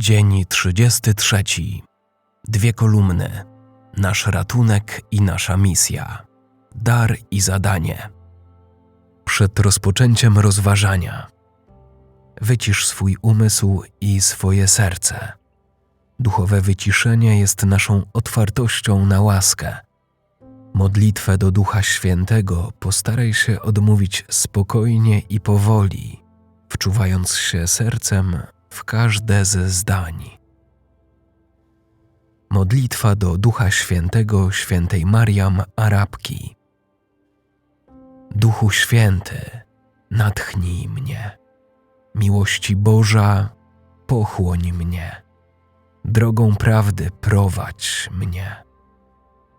Dzień 33. Dwie kolumny. Nasz ratunek i nasza misja. Dar i zadanie. Przed rozpoczęciem rozważania. Wycisz swój umysł i swoje serce. Duchowe wyciszenie jest naszą otwartością na łaskę. Modlitwę do Ducha Świętego postaraj się odmówić spokojnie i powoli, wczuwając się sercem w każde ze zdań. Modlitwa do Ducha Świętego świętej Mariam Arabki. Duchu Święty, natchnij mnie. Miłości Boża, pochłoń mnie. Drogą prawdy prowadź mnie.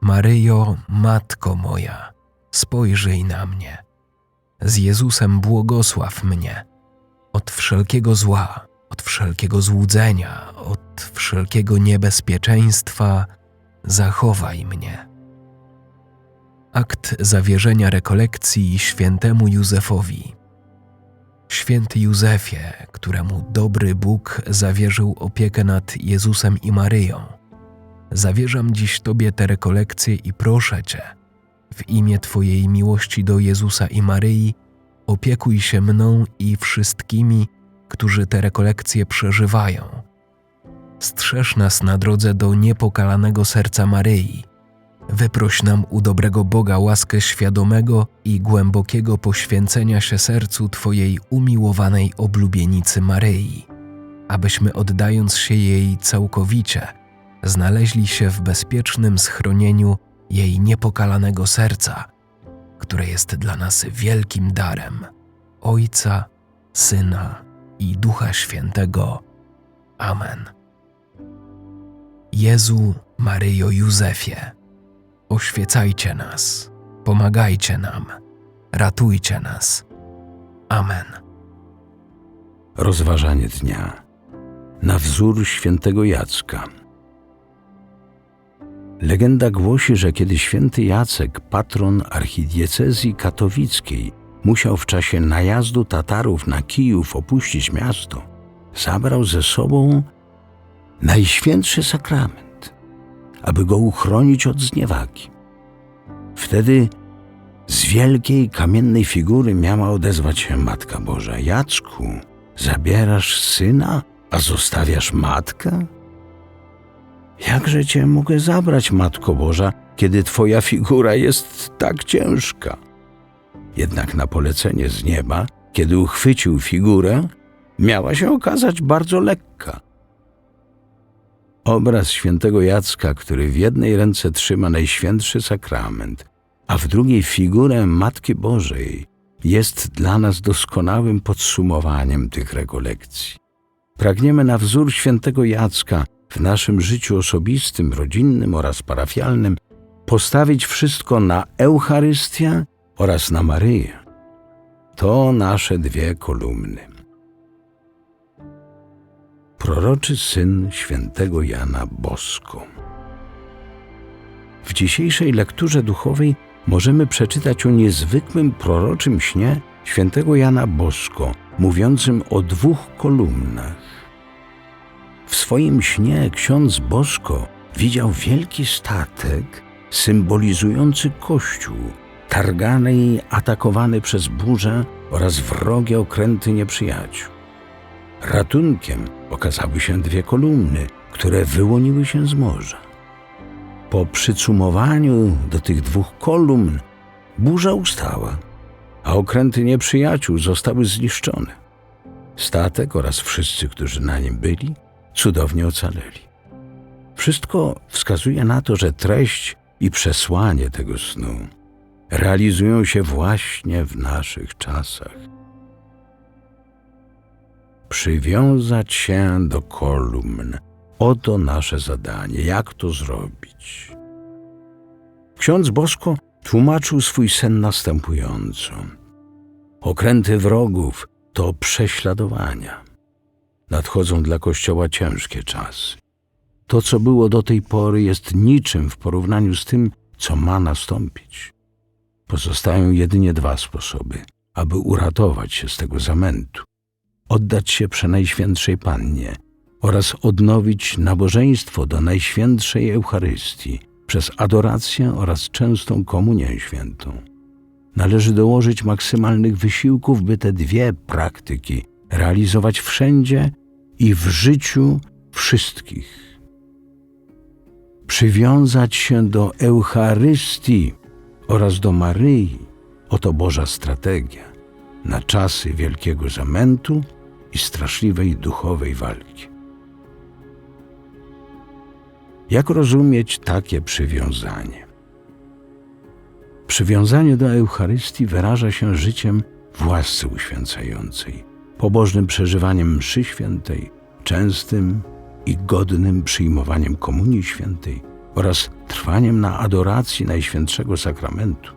Maryjo, Matko moja, spojrzyj na mnie. Z Jezusem błogosław mnie od wszelkiego zła, od wszelkiego złudzenia, od wszelkiego niebezpieczeństwa, zachowaj mnie. Akt zawierzenia rekolekcji świętemu Józefowi. Święty Józefie, któremu dobry Bóg zawierzył opiekę nad Jezusem i Maryją, zawierzam dziś Tobie te rekolekcje i proszę Cię, w imię Twojej miłości do Jezusa i Maryi, opiekuj się mną i wszystkimi, którzy te rekolekcje przeżywają. Strzeż nas na drodze do niepokalanego serca Maryi. Wyproś nam u dobrego Boga łaskę świadomego i głębokiego poświęcenia się sercu Twojej umiłowanej oblubienicy Maryi, abyśmy oddając się jej całkowicie, znaleźli się w bezpiecznym schronieniu jej niepokalanego serca, które jest dla nas wielkim darem Ojca, Syna i Ducha Świętego. Amen. Jezu, Maryjo, Józefie, oświecajcie nas, pomagajcie nam, ratujcie nas. Amen. Rozważanie dnia na wzór świętego Jacka. Legenda głosi, że kiedy święty Jacek, patron archidiecezji katowickiej, musiał w czasie najazdu Tatarów na Kijów opuścić miasto, zabrał ze sobą najświętszy sakrament, aby go uchronić od zniewagi. Wtedy z wielkiej kamiennej figury miała odezwać się Matka Boża: Jacku, zabierasz syna, a zostawiasz matkę? Jakże cię mogę zabrać, Matko Boża, kiedy twoja figura jest tak ciężka? Jednak na polecenie z nieba, kiedy uchwycił figurę, miała się okazać bardzo lekka. Obraz świętego Jacka, który w jednej ręce trzyma najświętszy sakrament, a w drugiej figurę Matki Bożej, jest dla nas doskonałym podsumowaniem tych rekolekcji. Pragniemy na wzór świętego Jacka w naszym życiu osobistym, rodzinnym oraz parafialnym postawić wszystko na Eucharystię oraz na Maryję. To nasze dwie kolumny. Proroczy syn świętego Jana Bosko. W dzisiejszej lekturze duchowej możemy przeczytać o niezwykłym proroczym śnie świętego Jana Bosko, mówiącym o dwóch kolumnach. W swoim śnie ksiądz Bosko widział wielki statek symbolizujący Kościół, targany i atakowany przez burzę oraz wrogie okręty nieprzyjaciół. Ratunkiem okazały się dwie kolumny, które wyłoniły się z morza. Po przycumowaniu do tych dwóch kolumn burza ustała, a okręty nieprzyjaciół zostały zniszczone. Statek oraz wszyscy, którzy na nim byli, cudownie ocaleli. Wszystko wskazuje na to, że treść i przesłanie tego snu realizują się właśnie w naszych czasach. Przywiązać się do kolumn. Oto nasze zadanie. Jak to zrobić? Ksiądz Bosko tłumaczył swój sen następująco. Okręty wrogów to prześladowania. Nadchodzą dla Kościoła ciężkie czasy. To, co było do tej pory, jest niczym w porównaniu z tym, co ma nastąpić. Pozostają jedynie dwa sposoby, aby uratować się z tego zamętu. Oddać się przenajświętszej Pannie oraz odnowić nabożeństwo do Najświętszej Eucharystii przez adorację oraz częstą komunię świętą. Należy dołożyć maksymalnych wysiłków, by te dwie praktyki realizować wszędzie i w życiu wszystkich. Przywiązać się do Eucharystii oraz do Maryi oto Boża strategia na czasy wielkiego zamętu i straszliwej duchowej walki. Jak rozumieć takie przywiązanie? Przywiązanie do Eucharystii wyraża się życiem w uświęcającej, pobożnym przeżywaniem mszy świętej, częstym i godnym przyjmowaniem Komunii Świętej oraz trwaniem na adoracji Najświętszego Sakramentu.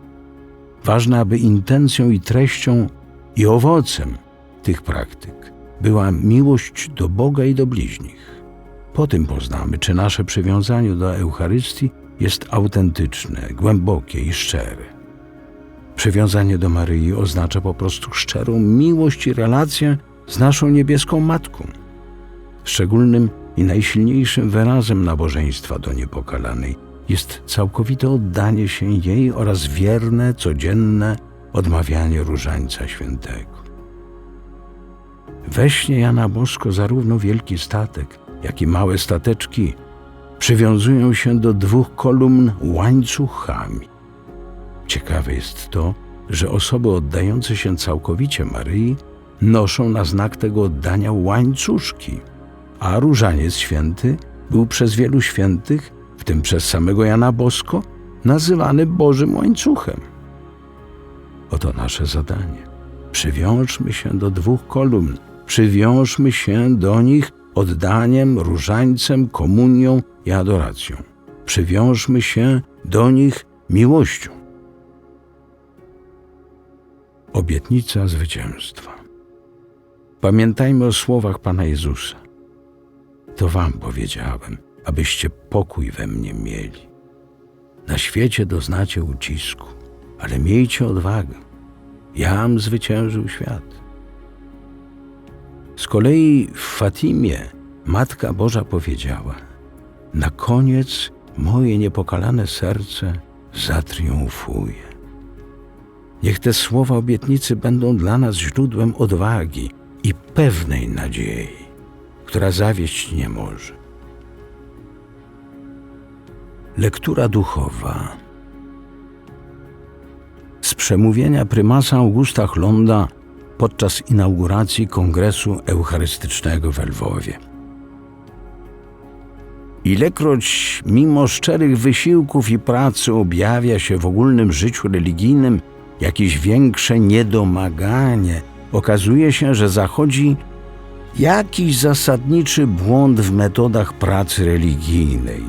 Ważne, aby intencją i treścią i owocem tych praktyk była miłość do Boga i do bliźnich. Po tym poznamy, czy nasze przywiązanie do Eucharystii jest autentyczne, głębokie i szczere. Przywiązanie do Maryi oznacza po prostu szczerą miłość i relację z naszą niebieską Matką. Szczególnym i najsilniejszym wyrazem nabożeństwa do niepokalanej jest całkowite oddanie się jej oraz wierne, codzienne odmawianie różańca świętego. We śnie Jana Bosko zarówno wielki statek, jak i małe stateczki przywiązują się do dwóch kolumn łańcuchami. Ciekawe jest to, że osoby oddające się całkowicie Maryi noszą na znak tego oddania łańcuszki, a różaniec święty był przez wielu świętych, w tym przez samego Jana Bosko, nazywany Bożym łańcuchem. Oto nasze zadanie. Przywiążmy się do dwóch kolumn, przywiążmy się do nich oddaniem, różańcem, komunią i adoracją. Przywiążmy się do nich miłością. Obietnica zwycięstwa. Pamiętajmy o słowach Pana Jezusa. To Wam powiedziałem, abyście pokój we mnie mieli. Na świecie doznacie ucisku, ale miejcie odwagę. Jam zwyciężył świat. Z kolei w Fatimie Matka Boża powiedziała: Na koniec moje niepokalane serce zatriumfuje. Niech te słowa obietnicy będą dla nas źródłem odwagi i pewnej nadziei, która zawieść nie może. Lektura duchowa. Z przemówienia prymasa Augusta Chlonda podczas inauguracji Kongresu Eucharystycznego w Lwowie. Ilekroć mimo szczerych wysiłków i pracy objawia się w ogólnym życiu religijnym jakieś większe niedomaganie, okazuje się, że zachodzi jakiś zasadniczy błąd w metodach pracy religijnej.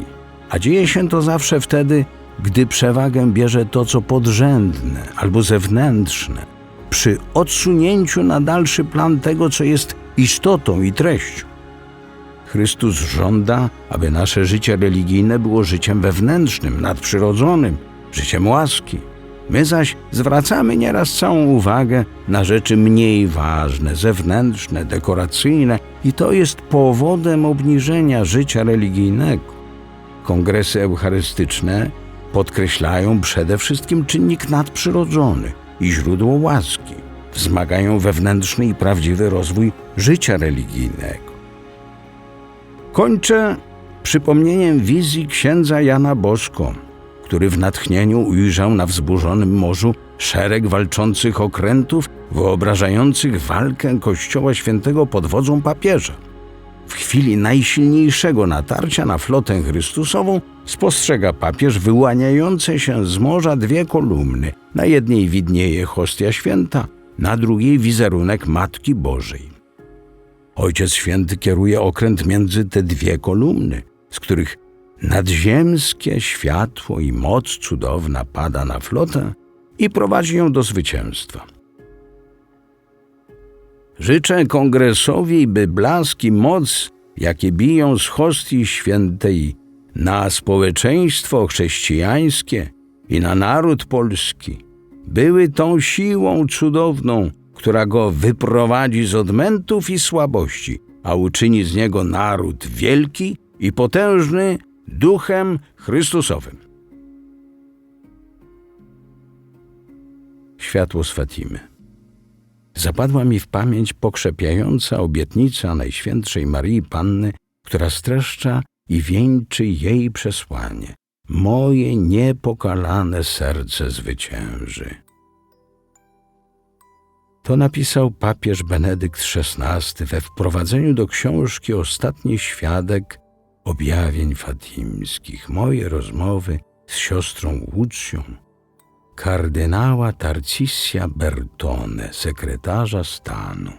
A dzieje się to zawsze wtedy, gdy przewagę bierze to, co podrzędne albo zewnętrzne, przy odsunięciu na dalszy plan tego, co jest istotą i treścią. Chrystus żąda, aby nasze życie religijne było życiem wewnętrznym, nadprzyrodzonym, życiem łaski. My zaś zwracamy nieraz całą uwagę na rzeczy mniej ważne, zewnętrzne, dekoracyjne, i to jest powodem obniżenia życia religijnego. Kongresy eucharystyczne podkreślają przede wszystkim czynnik nadprzyrodzony i źródło łaski, wzmagają wewnętrzny i prawdziwy rozwój życia religijnego. Kończę przypomnieniem wizji księdza Jana Bosko, który w natchnieniu ujrzał na wzburzonym morzu szereg walczących okrętów wyobrażających walkę Kościoła Świętego pod wodzą papieża. W chwili najsilniejszego natarcia na flotę Chrystusową spostrzega papież wyłaniające się z morza dwie kolumny. Na jednej widnieje hostia święta, na drugiej wizerunek Matki Bożej. Ojciec Święty kieruje okręt między te dwie kolumny, z których nadziemskie światło i moc cudowna pada na flotę i prowadzi ją do zwycięstwa. Życzę kongresowi, by blask i moc, jakie biją z hostii świętej na społeczeństwo chrześcijańskie i na naród polski, były tą siłą cudowną, która go wyprowadzi z odmętów i słabości, a uczyni z niego naród wielki i potężny duchem Chrystusowym. Światło z Fatimy. Zapadła mi w pamięć pokrzepiająca obietnica Najświętszej Marii Panny, która streszcza i wieńczy jej przesłanie. Moje niepokalane serce zwycięży. To napisał papież Benedykt XVI we wprowadzeniu do książki Ostatni Świadek objawień fatimskich. Moje rozmowy z siostrą Łucją, kardynała Tarcissia Bertone, sekretarza stanu.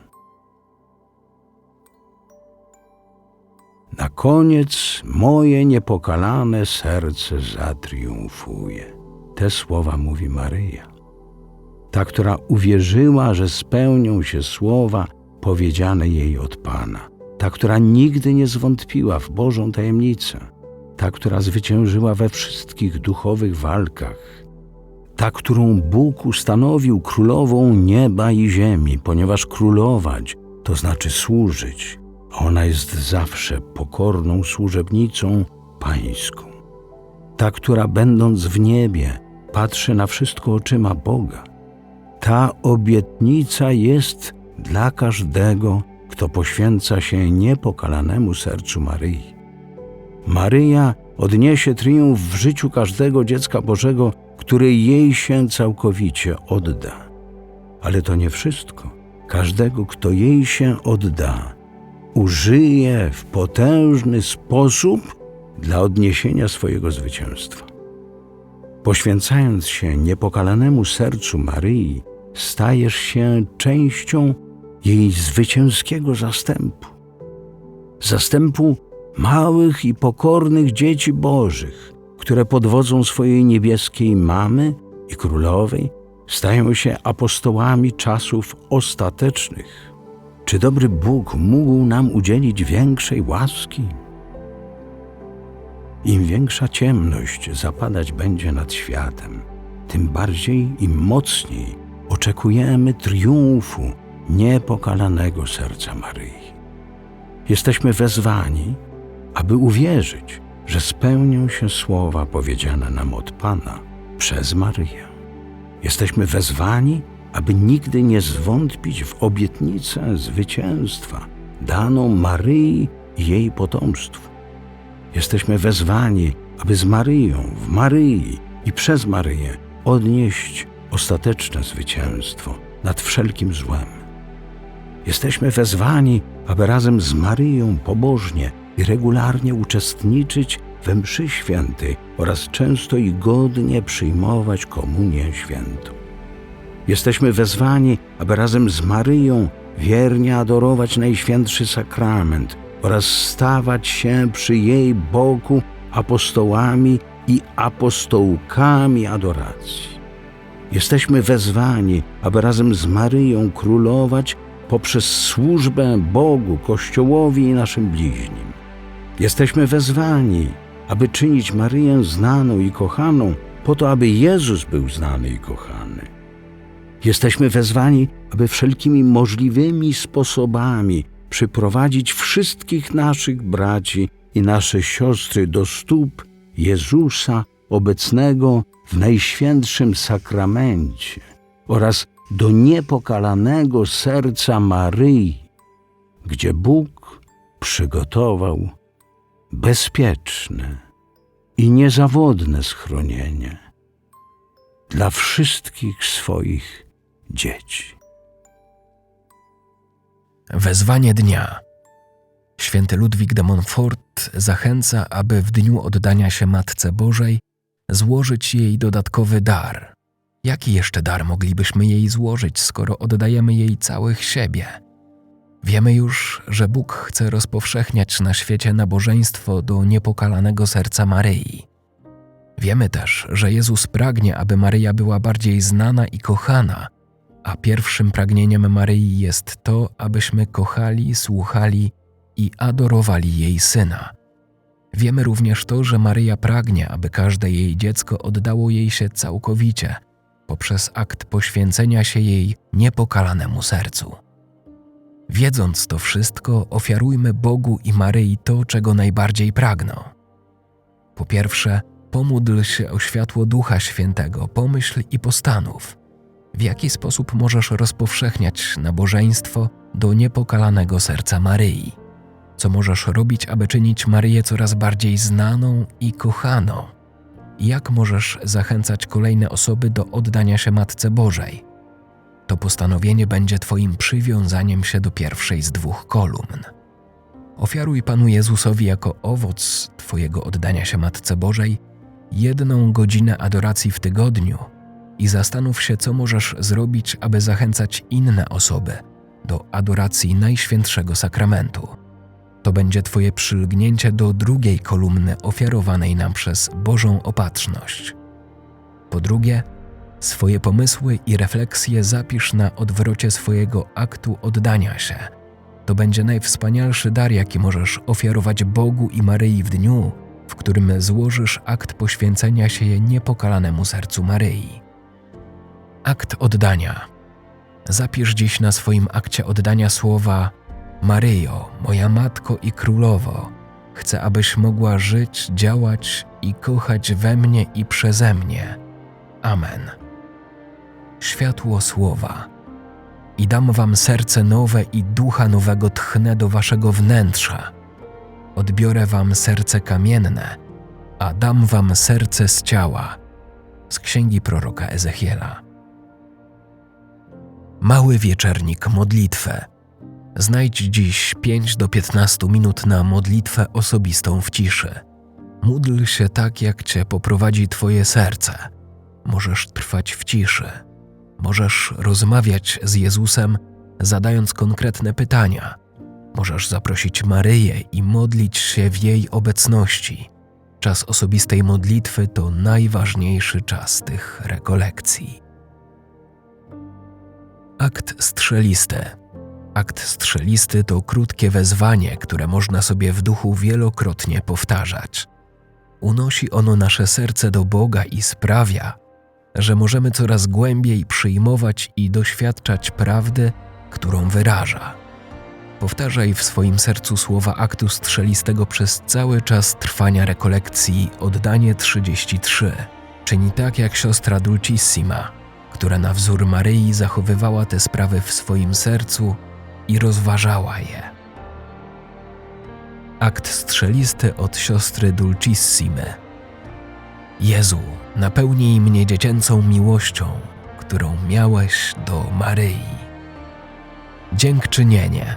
Na koniec moje niepokalane serce zatriumfuje. Te słowa mówi Maryja ta, która uwierzyła, że spełnią się słowa powiedziane jej od Pana, ta, która nigdy nie zwątpiła w Bożą tajemnicę, ta, która zwyciężyła we wszystkich duchowych walkach, ta, którą Bóg ustanowił królową nieba i ziemi, ponieważ królować to znaczy służyć. Ona jest zawsze pokorną służebnicą pańską. Ta, która będąc w niebie, patrzy na wszystko oczyma Boga ta obietnica jest dla każdego, kto poświęca się niepokalanemu sercu Maryi. Maryja odniesie triumf w życiu każdego dziecka Bożego, który jej się całkowicie odda. Ale to nie wszystko. Każdego, kto jej się odda, użyje w potężny sposób dla odniesienia swojego zwycięstwa. Poświęcając się niepokalanemu sercu Maryi, stajesz się częścią jej zwycięskiego zastępu. Zastępu małych i pokornych dzieci Bożych, które pod wodzą swojej niebieskiej mamy i królowej stają się apostołami czasów ostatecznych. Czy dobry Bóg mógł nam udzielić większej łaski? Im większa ciemność zapadać będzie nad światem, tym bardziej i mocniej oczekujemy triumfu niepokalanego serca Maryi. Jesteśmy wezwani, aby uwierzyć, że spełnią się słowa powiedziane nam od Pana przez Maryję. Jesteśmy wezwani, aby nigdy nie zwątpić w obietnicę zwycięstwa daną Maryi i jej potomstwu. Jesteśmy wezwani, aby z Maryją, w Maryi i przez Maryję odnieść ostateczne zwycięstwo nad wszelkim złem. Jesteśmy wezwani, aby razem z Maryją pobożnie i regularnie uczestniczyć we mszy świętej oraz często i godnie przyjmować komunię świętą. Jesteśmy wezwani, aby razem z Maryją wiernie adorować Najświętszy Sakrament oraz stawać się przy jej boku apostołami i apostołkami adoracji. Jesteśmy wezwani, aby razem z Maryją królować poprzez służbę Bogu, Kościołowi i naszym bliźnim. Jesteśmy wezwani, aby czynić Maryję znaną i kochaną, po to, aby Jezus był znany i kochany. Jesteśmy wezwani, aby wszelkimi możliwymi sposobami przyprowadzić wszystkich naszych braci i nasze siostry do stóp Jezusa obecnego w Najświętszym Sakramencie oraz do niepokalanego serca Maryi, gdzie Bóg przygotował bezpieczne i niezawodne schronienie dla wszystkich swoich dzieci. Wezwanie dnia. Święty Ludwik de Montfort zachęca, aby w dniu oddania się Matce Bożej złożyć jej dodatkowy dar. Jaki jeszcze dar moglibyśmy jej złożyć, skoro oddajemy jej całych siebie? Wiemy już, że Bóg chce rozpowszechniać na świecie nabożeństwo do niepokalanego serca Maryi. Wiemy też, że Jezus pragnie, aby Maryja była bardziej znana i kochana, a pierwszym pragnieniem Maryi jest to, abyśmy kochali, słuchali i adorowali jej syna. Wiemy również to, że Maryja pragnie, aby każde jej dziecko oddało jej się całkowicie poprzez akt poświęcenia się jej niepokalanemu sercu. Wiedząc to wszystko, ofiarujmy Bogu i Maryi to, czego najbardziej pragną. Po pierwsze, pomódl się o światło Ducha Świętego, pomyśl i postanów. W jaki sposób możesz rozpowszechniać nabożeństwo do niepokalanego serca Maryi? Co możesz robić, aby czynić Maryję coraz bardziej znaną i kochaną? Jak możesz zachęcać kolejne osoby do oddania się Matce Bożej? To postanowienie będzie Twoim przywiązaniem się do pierwszej z dwóch kolumn. Ofiaruj Panu Jezusowi jako owoc Twojego oddania się Matce Bożej jedną godzinę adoracji w tygodniu i zastanów się, co możesz zrobić, aby zachęcać inne osoby do adoracji Najświętszego Sakramentu. To będzie Twoje przylgnięcie do drugiej kolumny ofiarowanej nam przez Bożą Opatrzność. Po drugie, swoje pomysły i refleksje zapisz na odwrocie swojego aktu oddania się. To będzie najwspanialszy dar, jaki możesz ofiarować Bogu i Maryi w dniu, w którym złożysz akt poświęcenia się niepokalanemu sercu Maryi. Akt oddania. Zapisz dziś na swoim akcie oddania słowa Maryjo, moja matko i królowo, chcę, abyś mogła żyć, działać i kochać we mnie i przeze mnie. Amen. Światło słowa. I dam wam serce nowe i ducha nowego tchnę do waszego wnętrza. Odbiorę wam serce kamienne, a dam wam serce z ciała. Z księgi proroka Ezechiela. Mały wieczernik modlitwę. Znajdź dziś 5 do 15 minut na modlitwę osobistą w ciszy. Módl się tak, jak cię poprowadzi twoje serce. Możesz trwać w ciszy. Możesz rozmawiać z Jezusem, zadając konkretne pytania. Możesz zaprosić Maryję i modlić się w jej obecności. Czas osobistej modlitwy to najważniejszy czas tych rekolekcji. Akt strzelisty. Akt strzelisty to krótkie wezwanie, które można sobie w duchu wielokrotnie powtarzać. Unosi ono nasze serce do Boga i sprawia, że możemy coraz głębiej przyjmować i doświadczać prawdy, którą wyraża. Powtarzaj w swoim sercu słowa aktu strzelistego przez cały czas trwania rekolekcji Oddanie 33. Czyni tak jak siostra Dulcissima, która na wzór Maryi zachowywała te sprawy w swoim sercu i rozważała je. Akt strzelisty od siostry Dulcissimy. Jezu, napełnij mnie dziecięcą miłością, którą miałeś do Maryi. Dziękczynienie.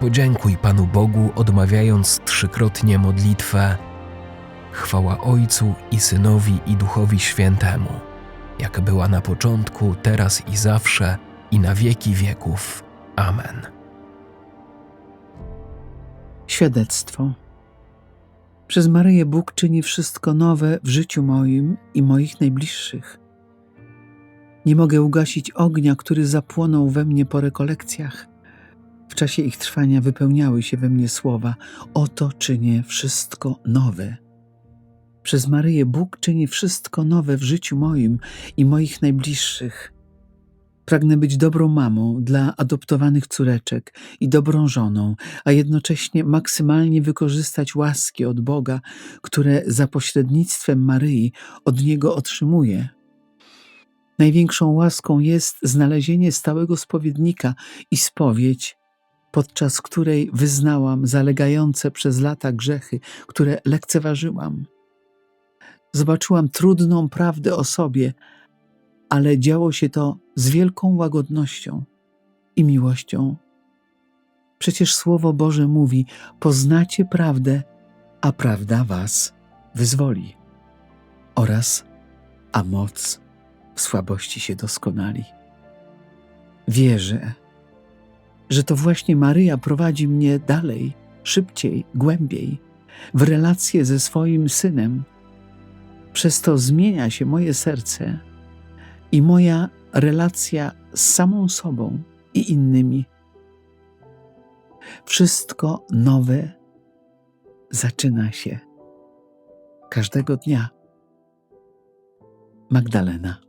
Podziękuj Panu Bogu, odmawiając trzykrotnie modlitwę Chwała Ojcu i Synowi i Duchowi Świętemu, jak była na początku, teraz i zawsze, i na wieki wieków. Amen. Świadectwo. Przez Maryję Bóg czyni wszystko nowe w życiu moim i moich najbliższych. Nie mogę ugasić ognia, który zapłonął we mnie po rekolekcjach. W czasie ich trwania wypełniały się we mnie słowa: Oto czynię wszystko nowe. Przez Maryję Bóg czyni wszystko nowe w życiu moim i moich najbliższych. Pragnę być dobrą mamą dla adoptowanych córeczek i dobrą żoną, a jednocześnie maksymalnie wykorzystać łaski od Boga, które za pośrednictwem Maryi od Niego otrzymuję. Największą łaską jest znalezienie stałego spowiednika i spowiedź, podczas której wyznałam zalegające przez lata grzechy, które lekceważyłam. Zobaczyłam trudną prawdę o sobie, ale działo się to z wielką łagodnością i miłością. Przecież Słowo Boże mówi: Poznacie prawdę, a prawda was wyzwoli. Oraz, a moc w słabości się doskonali. Wierzę, że to właśnie Maryja prowadzi mnie dalej, szybciej, głębiej, w relacje ze swoim synem. Przez to zmienia się moje serce i moja relacja z samą sobą i innymi. Wszystko nowe zaczyna się każdego dnia. Magdalena.